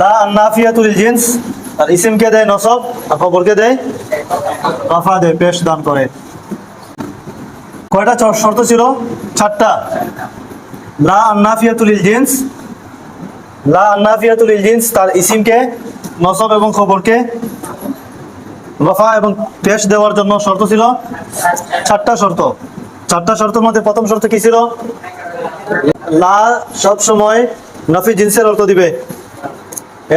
লা নাফিয়াতুল জিন্স, আর ইসিমকে দেয় নসব, আর খবরকে দেয়? রাফা দেয়, পেশ দান করে। কয়টা শর্ত ছিল? চারটা। লা নাফিয়াতুল জিন্স, লা নাফিয়াতুল জিন্স, তার ইসিমকে নসব এবং খবরকে রফা এবং পেশ দেওয়ার জন্য শর্ত ছিল? চারটা শর্ত। চারটা শর্তের মধ্যে প্রথম শর্ত কি ছিল? লা সব সময় নফি জিন্সের অর্থ দিবে।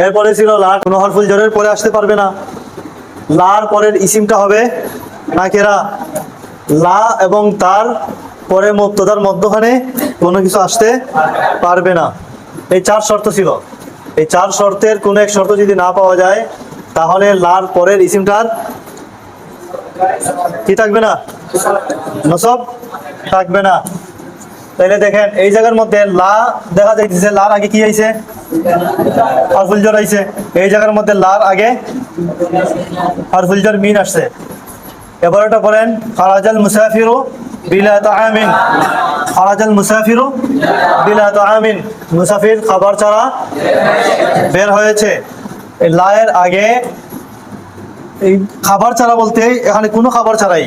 এরপরে ছিল লা কোনো হরফুল জরের পরে আসতে পারবে না। লার পরের ইসিমটা হবে নাকেরা লা এবং তার পরে মুক্তদার মধ্যখানে কোনো কিছু আসতে পারবে না। এই চার শর্ত ছিল। এই চার শর্তের কোনো এক শর্ত যদি না পাওয়া যায়, তাহলে লার পরের ইসিমটার কি থাকবে না? নসব থাকবে না। তাইলে দেখেন, এই জায়গার মধ্যে লা দেখা যাইতেছে, লার আগে কি আইছে? হরফুল জোর আইছে। এই জায়গার মধ্যে লার আগে হরফুল জোর মিন আসছে। এবার এটা বলেন, খারাজাল মুসাফিরু মুসাফিরু খাবার ছাড়া বের হয়েছে। লায়ের আগে এই খাবার ছাড়া বলতে এখানে কোনো খাবার ছাড়াই।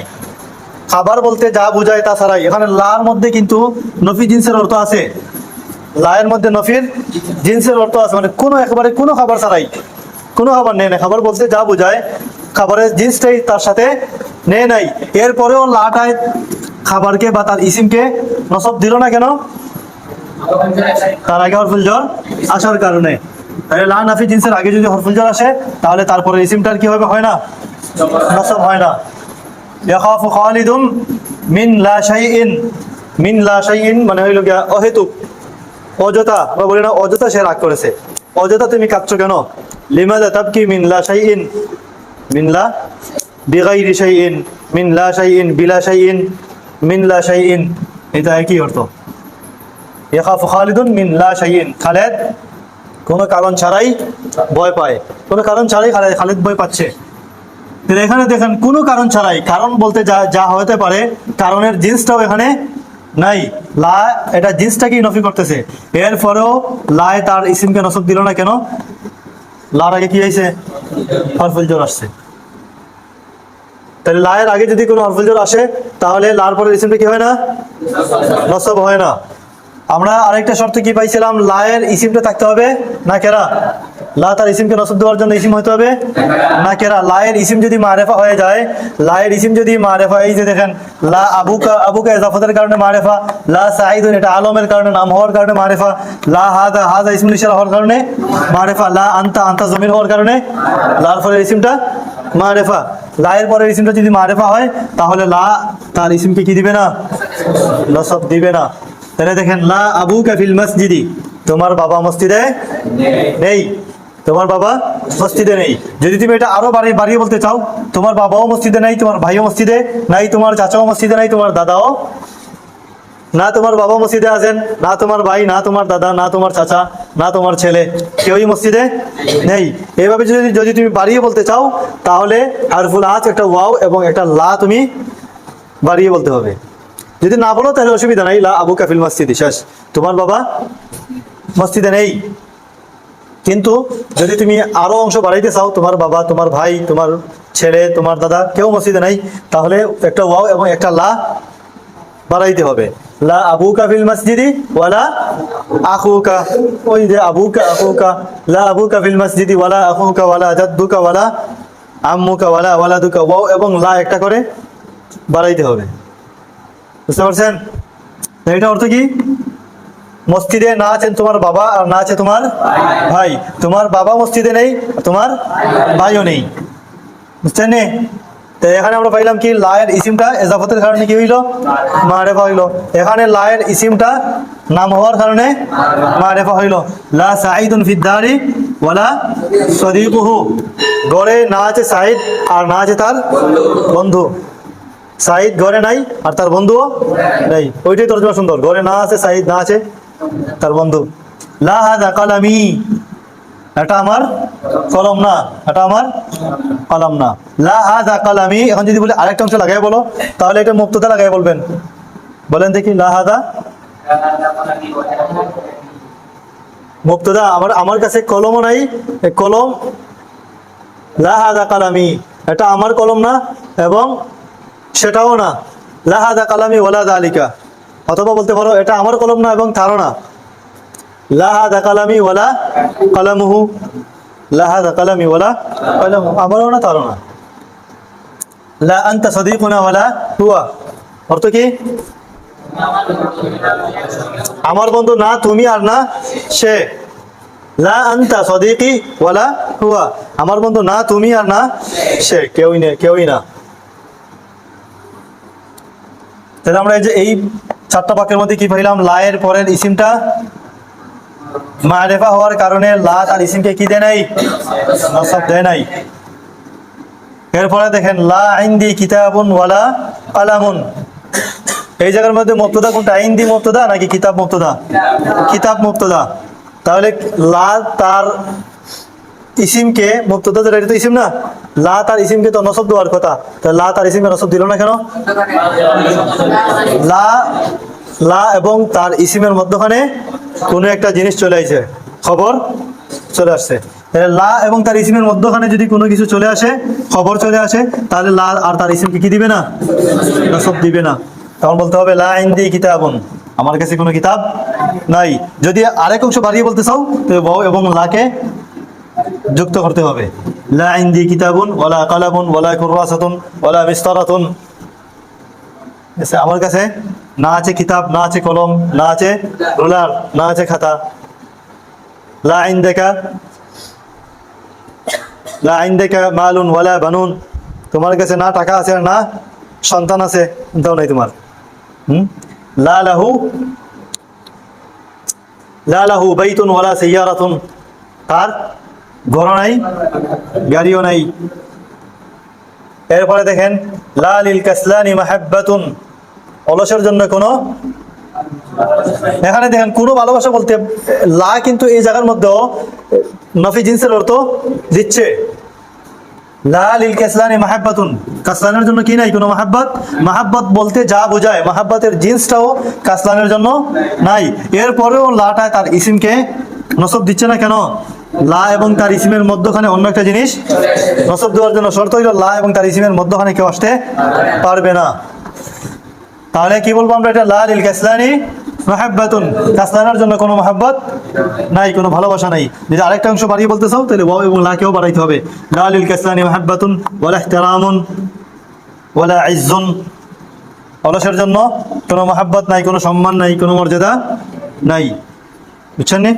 খাবার বলতে যা বোঝায় তা ছাড়াই। এখানে লার মধ্যে কিন্তু নফি জিন্সের অর্থ আছে। লায়ের মধ্যে নফির জিন্সের অর্থ আছে। মানে কোনো একেবারে কোনো খাবার ছাড়াই। কোনো খাবার নেই না। খাবার বলতে যা বোঝায়, খাবারের জিন্সটাই তার সাথে নেই নাই। এরপরেও লাটায় খাবারকে বা তার ইসিমকে নসব দিল না কেন? তার আগে হরফুল জ্বর আসার কারণে। তাহলে লা নাফি জিন্সের আগে যদি হরফুল জ্বর আসে, তাহলে তারপরে ইসিমটার কি হবে? হয় না? নসব হয় না। ইয়াখাফু খালিদুম মিন লা শাইইন মিন লা শাইইন মানে হইল গিয়া অহেতুক। অযথা আমরা বলি না, অযথা সে রাগ করেছে। অযথা তুমি কাঁদছো কেন? লিমাদা তাবকি মিন লা শাইইন। মিন লা বিগাইরি শাইইন। মিন লা শাইইন বিলা শাইইন। মিন লা শাইইন। এটা কি অর্থ। ইয়াখাফু খালিদুন মিন লা শাইইন খালেদ কোনো কারণ ছাড়াই ভয় পায়। কোনো কারণ ছাড়াই খালেদ ভয় পাচ্ছে। এখানে দেখেন কোনো কারণ ছাড়াই, কারণ বলতে যা যা হতে পারে, কারণের জিন্সটাও এখানে নাই। লা, এটা জিন্সটাকেই নফি করতেছে। এরপরেও লায় তার ইসিমকে নসব দিল না কেন? লার আগে কি হয়েছে? হরফুল জোর আসছে। তাহলে লায়ের আগে যদি কোনো হরফুল জোর আসে, তাহলে লার পরের ইসিমটা কি হয় না? নসব হয় না। আমরা আরেকটা শর্ত কি পাইছিলাম? লায়ের ইসিমটা থাকতে হবে না কেরা? লা তার ইসিমকে নসব দেওয়ার জন্য ইসিম হতে হবে? না কেরা? লায়ের ইসিম যদি মারেফা হয়ে যায়, লায়ের ইসিম যদি মারেফা, এই যে দেখেন, লা আবুকা আবুকা এজাফতের কারণে মারেফা, লা সাইদুন এটা আলমের কারণে, নাম হওয়ার কারণে মারেফা, লা হাদা হাদা ইসমুল ইশারা হওয়ার কারণে মারেফা, লা আন্তা আন্তা জমির হওয়ার কারণে লার ফলের ইসিমটা মারেফা। লায়ের পরের ইসিমটা যদি মারেফা হয়, তাহলে লা তার ইসিমকে কি দিবে না? নসব দিবে না। তাহলে দেখেন, লা আবু কাফিল মসজিদি, তোমার বাবা মসজিদে নেই। তোমার বাবা মসজিদে নেই। যদি তুমি এটা আরও বাড়িয়ে বাড়িয়ে বলতে চাও, তোমার বাবাও মসজিদে নাই, তোমার ভাইও মসজিদে নাই, তোমার চাচাও মসজিদে নাই, তোমার দাদাও না তোমার বাবা মসজিদে আছেন, না তোমার ভাই, না তোমার দাদা, না তোমার চাচা, না তোমার ছেলে, কেউই মসজিদে নেই। এইভাবে যদি যদি তুমি বাড়িয়ে বলতে চাও, তাহলে হারফুল আজ একটা ওয়াও এবং একটা লা তুমি বাড়িয়ে বলতে হবে। যদি না বলো, তাহলে অসুবিধা নাই। লা আবু কাফিল মসজিদি, শেষ। তোমার বাবা মসজিদে নেই। কিন্তু যদি তুমি আরও অংশ বাড়াইতে চাও, তোমার বাবা, তোমার ভাই, তোমার ছেলে, তোমার দাদা, কেউ মসজিদে নাই, তাহলে একটা ওয়াও এবং একটা লা বাড়াইতে হবে। লা আবুকা ফিল মসজিদি ওয়ালা আখুকা। ওই যে আবুকা, আখুকা। লা আবুকা ফিল মসজিদি ওয়ালা আখুকা ওয়ালা জাদ্দুকা ওয়ালা আম্মুকা ওয়ালা ওয়ালাদুকা। ওয়াও এবং লা একটা করে বাড়াইতে হবে। বুঝতে পারছেন? এটা অর্থ কি? মসজিদে না আছেন তোমার বাবা আর না আছে তোমার ভাই। তোমার বাবা মসজিদে নেই, তোমার ভাইও নেই। বুঝছেন এখানে আমরা পাইলাম কি, লায়ের ইসিমটা এজাফতের কারণে কি হইল? মারেফা হইল। এখানে লায়ের ইসিমটা নাম হওয়ার কারণে মারেফা হইল। লা সাইদুন ফিদ্দারি ওয়ালা সদিকুহু। গড়ে না আছে সাইদ আর না আছে তার বন্ধু। সাইদ ঘরে নাই আর তার বন্ধুও নেই। ওইটাই তর্জমা সুন্দর। ঘরে না আছে সাইদ না আছে তার বন্ধু, লা হাদা কালামি। এটা আমার কলম না, এটা আমার কলম না। লা হাদা কালামি। এখন যদি বলে আরেকটা অংশ লাগাই বলো, তাহলে এটা মুক্ততা লাগাই বলবেন। বলেন দেখি, লা হাদা মুক্তদা আমার আমার কাছে কলমও নাই কলম লাহাদা কালামি। এটা আমার কলম না, এবং সেটাও না লাহাদা কালামি ওলা দালিকা। অথবা বলতে পারো, এটা আমার কলম না এবং তারও না। লাহাদা কালামি ওলা কালামুহু। লাহাদা কালামি ওলা কালামু আমারও না, তারও না। লা আন্তা সদিকুনা ওয়ালা হুয়া। অর্থ কি? আমার বন্ধু না, তুমি আর না সে। লা আন্তা সদিকি ওয়ালা হুয়া। আমার বন্ধু না, তুমি আর না সে। কেউই নেই কেউই না। তাহলে আমরা এই যে এই চারটা বাক্যের মধ্যে কি পাইলাম লায়ের পরের ইসিমটা মারেফা হওয়ার কারণে লা তার ইসিমকে কি দেয় নাই? নসব দেয় নাই। এরপরে দেখেন, লা আইন্দি কিতাবুন ওয়ালা কালামুন। এই জায়গার মধ্যে মুক্তদা কোনটা? আইন্দি মুক্তদা নাকি কিতাব মুক্তদা কিতাব মুক্তদা তাহলে লা তার ইসিমকে, মুক্তদা যেটা তো ইসিম না? লা তার ইসিমকে তো নসব দেওয়ার কথা। তাহলে লা তার ইসিমকে নসব দিল না কেন? লা লা এবং তার ইসিমের মধ্যখানে কোনো একটা জিনিস চলে আসে খবর চলে আসছে। লা এবং তার ইসিমের মধ্যখানে যদি কোনো কিছু চলে আসে, খবর চলে আসে, তাহলে লা আর তার ইসিমকে কি দিবে না? সব দিবে না। তখন বলতে হবে, লা ইন্দি কিতাবুন। আমার কাছে কোনো কিতাব নাই। যদি আরেক অংশ বাড়িয়ে বলতে চাও, তো বাউ এবং লাকে যুক্ত করতে হবে। লা ইন্দি কিতাবুন, ওয়ালা কালামুন, ওয়ালা কুররাসাতুন, ওয়ালা মিস্তারাতুন। আমার কাছে না আছে কিতাব, না আছে কলম, না আছে রুলার, না আছে খাতা। লা ইনদাকা লা ইনদাকা মালুন ওয়ালা বানুন। তোমার কাছে না টাকা আছে না সন্তান আছে দাও নাই তোমার। হুম? লা লাহু লা লাহু বাইতুন ওয়ালা সাইয়ারাতুন তার ঘর নাই, গাড়িও নাই। এরপরে দেখেন লিল কাসলানি মাহাব্বাতুন। অলসের জন্য কোনো এখানে দেখেন, কোনো ভালোবাসা বলতে, লা কিন্তু এই জায়গার মধ্যেও নফি জিন্সের অর্থ দিচ্ছে। লিল কাসলানি মাহাব্বাতুন। কাসলানের জন্য কি নাই কোনো মাহাব্বাত? মাহাব্বাত বলতে যা বোঝায়, মাহাব্বাতের জিন্সটাও কাসলানের জন্য নাই। এরপরেও লাটা তার ইসিমকে নসব দিচ্ছে না কেন? লা এবং তার ইসিমের মধ্যখানে অন্য একটা জিনিস। নসব দেওয়ার জন্য শর্ত হইল, লা এবং তার ইসিমের মধ্যখানে কেউ আসতে পারবে না। তাহলে কি বলব আমরা এটা? লা লিল কাসলানি মাহাব্বাতুন। কাসলানের জন্য কোনো মাহাব্বত নাই, কোনো ভালোবাসা নাই। যদি আরেকটা অংশ বাড়িয়ে বলতে চাও তাহলে ওয়াও এবং লাকেও বাড়াইতে হবে। লা লিল কাসলানি মাহাব্বাতুন ওয়ালা ইহতিরামুন ওয়ালা ইজ্জুন। অলসের জন্য কোনো মাহাব্বত নাই, কোনো সম্মান নাই, কোনো মর্যাদা নাই। বুঝছেন নি?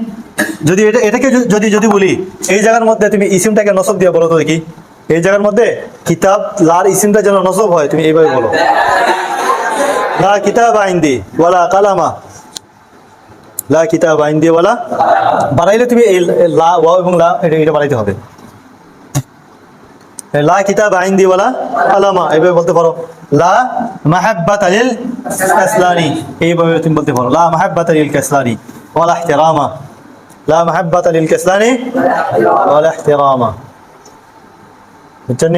যদি এটা, এটাকে যদি- যদি বলি, এই জায়গার মধ্যে তুমি ইসিমটাকে নসব দিয়ে বলো তো দেখি। এই জায়গার মধ্যে কিতাব, লার ইসিমটা যেন নসব হয়, তুমি এইভাবে বলো। লা কিতাব আইন্দি ওয়ালা কালামা। লা কিতাব আইন্দি ওয়ালা বাড়াইলে তুমি এই লা, ওয়াও এবং লা, এটা এটা বাড়াইতে হবে। লা কিতাব আইন্দি ওয়ালা কালামা, এইভাবে বলতে পারো। লা মাহাব্বাত আলিল কাসলানি, এইভাবে তুমি বলতে পারো। লা মাহাব্বাত আলিল কাসলানি, ওয়ালা ইহতিরামা। লা মাহাব্বাত আলিল কাসলানি ইহতিরামা বুঝছেন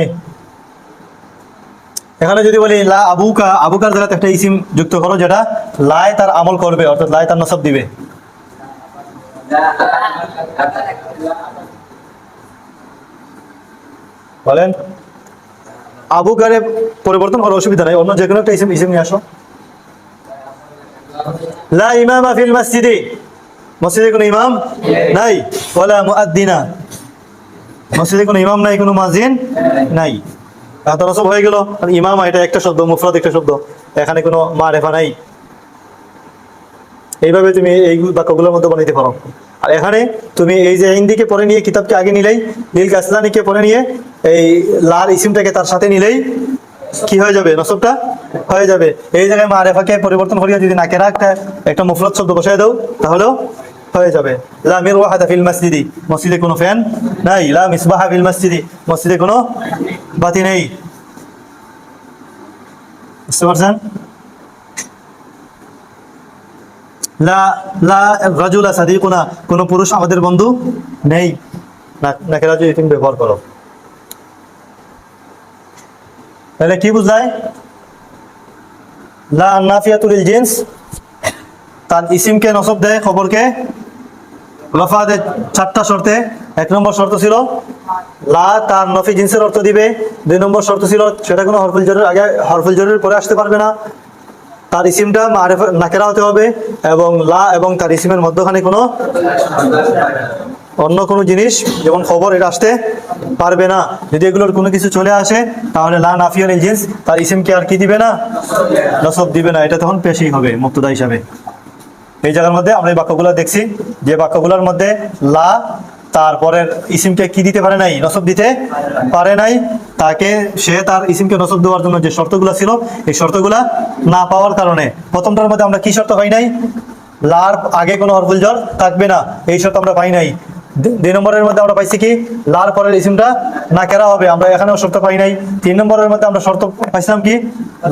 এখানে যদি বলি, লা আবুকা, আবুকার দ্বারা একটা ইসিম যুক্ত করো, যেটা লাই তার আমল করবে, অর্থাৎ লাই তার নসব দিবে। বলেন, আবুকারে পরিবর্তন করার অসুবিধা নাই, অন্য যে কোনো একটা ইসিম ইসিম নিয়ে আসো। লা ইমামা ফিল মসজিদে। মসজিদে কোনো ইমাম নাই? ওয়ালা মুআদ্দিনা। মসজিদে কোনো ইমাম নাই, কোনো মাজিন নাই। তাহলে সব হয়ে গেল। ইমাম, এটা একটা শব্দ, মুফরদ একটা শব্দ। এখানে কোনো মারেফা নাই। এইভাবে তুমি এই বাক্যগুলোর মধ্যে বানাইতে পারো। আর এখানে তুমি এই যে হিন্দিকে পরে নিয়ে, কিতাবকে আগে নিলেই, নীল কাসলানিকে পরে নিয়ে, এই লাল ইসিমটাকে তার সাথে নিলেই কি হয়ে যাবে নসবটা? হয়ে যাবে। এই জায়গায় মারেফাকে পরিবর্তন করিয়া যদি নাকেরা একটা একটা মুফরদ শব্দ বসায় দাও, তাহলেও হয়ে যাবে। লা ফিল মসজিদি। মসজিদে কোনো ফ্যান নাই। লা মিসবাহা ফিল মসজিদি। মসজিদে কোনো বাতি নেই। বুঝতে পারছেন? লা লা রাজুলা সাদিকুনা। কোনো পুরুষ আমাদের বন্ধু নেই। না, নাকি রাজু তুমি ব্যবহার করো। তাহলে কি বুঝায় লা নাফিয়াতুল জিন্স। তার ইসিমকে নসব দেয় খবরকে। রফাদের চারটা শর্তে, এক নম্বর শর্ত ছিল, লা তার নফি জিন্সের অর্থ দিবে। দুই নম্বর শর্ত ছিল, সেটা কোনো হরফুল জরের আগে হরফুল জরের পরে আসতে পারবে না। তার ইসিমটা নাকেরা হতে হবে এবং লা এবং তার ইসিমের মধ্যখানে কোনো অন্য কোনো জিনিস যেমন খবর এটা আসতে পারবে না। যদি এগুলোর কোনো কিছু চলে আসে, তাহলে লা নাফিয়াল জিন্স, তার ইসিমকে আর কি দিবে না? নসব দিবে না। এটা তখন পেশি হবে মুক্তদা হিসাবে। এই জায়গার মধ্যে আমরা এই বাক্যগুলো দেখছি। যে বাক্যগুলোর মধ্যে লা তারপরে ইসিমকে কি দিতে পারে নাই, নসব দিতে পারে নাই, তাকে সে তার ইসিমকে নসব দেওয়ার জন্য যে শর্তগুলো ছিল, এই শর্তগুলা না পাওয়ার কারণে। প্রথমটার মধ্যে আমরা কি শর্ত পাই নাই? লার আগে কোনো হরফুল জ্বর থাকবে না। এই শর্ত আমরা পাই নাই। দুই নম্বরের মধ্যে আমরা পাইছি কি? লার পরের ইসিমটা না কেরা হবে? আমরা এখানেও শর্ত পাই নাই। তিন নম্বরের মধ্যে আমরা শর্ত পাইছিলাম কি?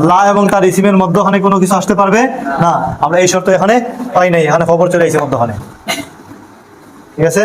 লা এবং তার ইসিমের মধ্যখানে কোনো কিছু আসতে পারবে? না। আমরা এই শর্ত এখানে পাই নাই। এখানে খবর চলে এসেছে মধ্যখানে। ঠিক আছে?